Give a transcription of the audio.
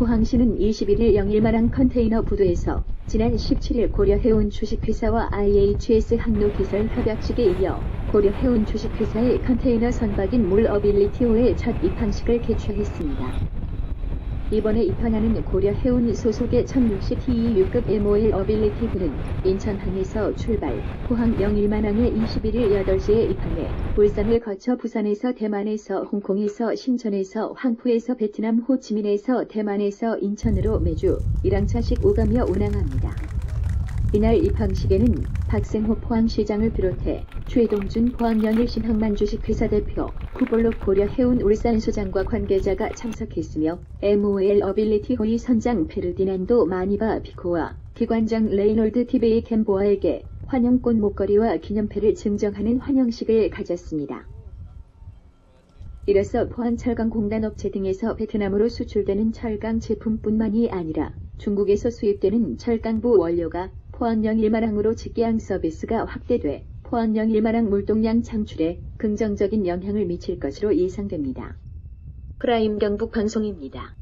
포항시는 21일 영일마랑 컨테이너 부두에서 지난 17일 고려해운 주식회사와 IHS 항로기설 협약식에 이어 고려해운 주식회사의 컨테이너 선박인 물 어빌리티호의 첫 입항식을 개최했습니다. 이번에 입항하는 고려 해운 소속의 1060TEU급 MOL 어빌리티호는 인천항에서 출발, 포항 영일만항에 21일 8시에 입항해 울산을 거쳐 부산에서 대만에서 홍콩에서 신천에서 황푸에서 베트남 호치민에서 대만에서 인천으로 매주 1항차씩 오가며 운항합니다. 이날 입항식에는 박생호 포항시장을 비롯해 최동준 포항영일신항만 주식회사 대표, 구볼록 고려해운 울산소장과 관계자가 참석했으며 MOL 어빌리티 호의 선장 페르디난도 마니바 피코와 기관장 레이놀드 티베이 캠보아에게 환영꽃 목걸이와 기념패를 증정하는 환영식을 가졌습니다. 이로써 포항철강공단 업체 등에서 베트남으로 수출되는 철강 제품뿐만이 아니라 중국에서 수입되는 철강부 원료가 포항령 일마랑으로 직계항 서비스가 확대돼 포항령 일마랑 물동량 창출에 긍정적인 영향을 미칠 것으로 예상됩니다. 프라임 경북 방송입니다.